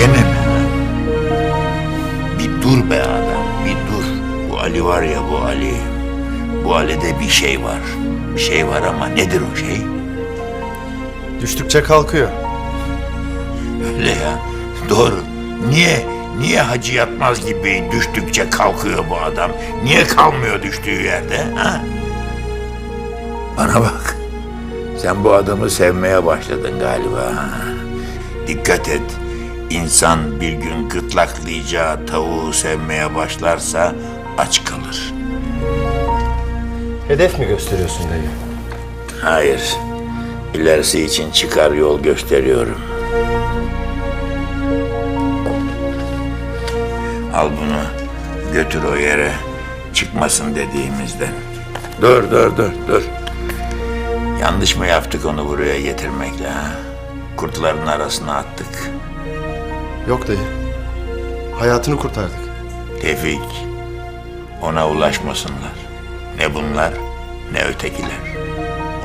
Gene mi? Bir dur be adam, bir dur. Bu Ali var ya bu Ali. Bu Ali'de bir şey var. Bir şey var ama nedir o şey? Düştükçe kalkıyor. Öyle ya. Doğru. Niye niye hacı yatmaz gibi düştükçe kalkıyor bu adam? Niye kalmıyor düştüğü yerde? Ha? Bana bak. Sen bu adamı sevmeye başladın galiba. Dikkat et. İnsan bir gün gırtlaklayacağı tavuğu sevmeye başlarsa aç kalır. Hedef mi gösteriyorsun dayı? Hayır. İlerisi için çıkar yol gösteriyorum. Al bunu götür o yere çıkmasın dediğimizden. Dur dur dur dur. Yanlış mı yaptık onu buraya getirmekle ha? Kurtların arasına attık. Yok dayı. Hayatını kurtardık. Tevfik ona ulaşmasınlar. Ne bunlar ne ötekiler.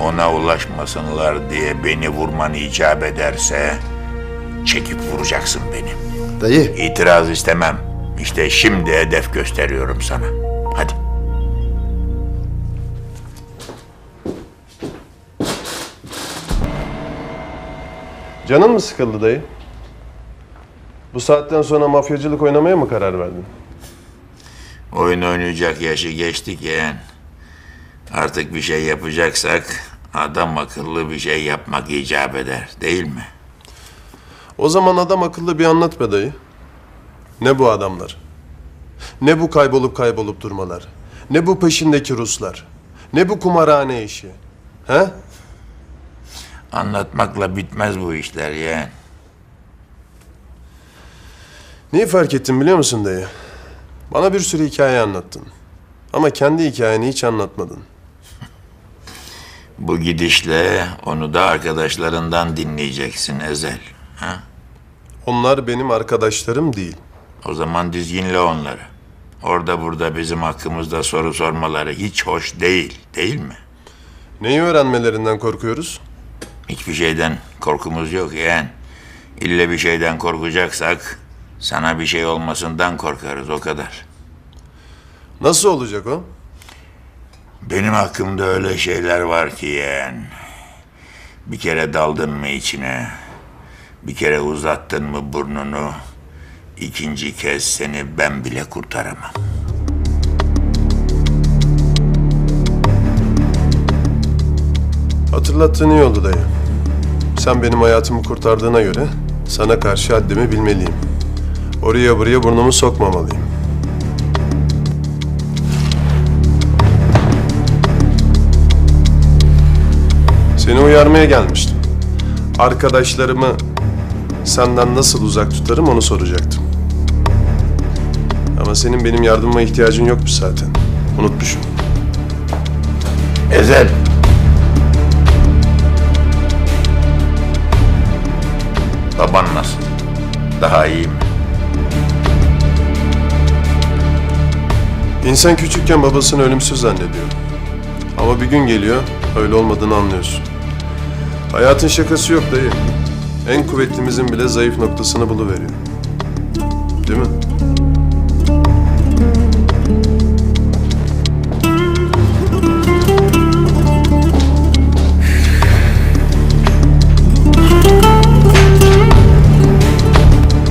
Ona ulaşmasınlar diye beni vurman icap ederse çekip vuracaksın beni. Dayı. İtiraz istemem. İşte şimdi hedef gösteriyorum sana. Hadi. Canın mı sıkıldı dayı? Bu saatten sonra mafyacılık oynamaya mı karar verdin? Oyun oynayacak yaşı geçtik yeğen. Artık bir şey yapacaksak adam akıllı bir şey yapmak icap eder değil mi? O zaman adam akıllı bir anlat be dayı. Ne bu adamlar? Ne bu kaybolup kaybolup durmalar? Ne bu peşindeki Ruslar? Ne bu kumarhane işi? He? Anlatmakla bitmez bu işler yeğen. Neyi fark ettim biliyor musun dayı? Bana bir sürü hikaye anlattın. Ama kendi hikayeni hiç anlatmadın. Bu gidişle onu da arkadaşlarından dinleyeceksin Ezel. Ha? Onlar benim arkadaşlarım değil. O zaman dizginle onları. Orada burada bizim hakkımızda soru sormaları hiç hoş değil, değil mi? Neyi öğrenmelerinden korkuyoruz? Hiçbir şeyden korkumuz yok yeğen. İlle bir şeyden korkacaksak sana bir şey olmasından korkarız o kadar. Nasıl olacak o? Benim hakkımda öyle şeyler var ki yeğen. Bir kere daldın mı içine, bir kere uzattın mı burnunu, ikinci kez seni ben bile kurtaramam. Hatırlattığın iyi oldu dayı. Sen benim hayatımı kurtardığına göre sana karşı haddimi bilmeliyim. Oraya buraya burnumu sokmamalıyım. Seni uyarmaya gelmiştim. Arkadaşlarımı senden nasıl uzak tutarım onu soracaktım. Ama senin benim yardımıma ihtiyacın yokmuş zaten. Unutmuşum. Ezel. Baban nasıl? Daha iyi mi? İnsan küçükken babasını ölümsüz zannediyor. Ama bir gün geliyor, öyle olmadığını anlıyorsun. Hayatın şakası yok dayı. En kuvvetlimizin bile zayıf noktasını buluveriyor.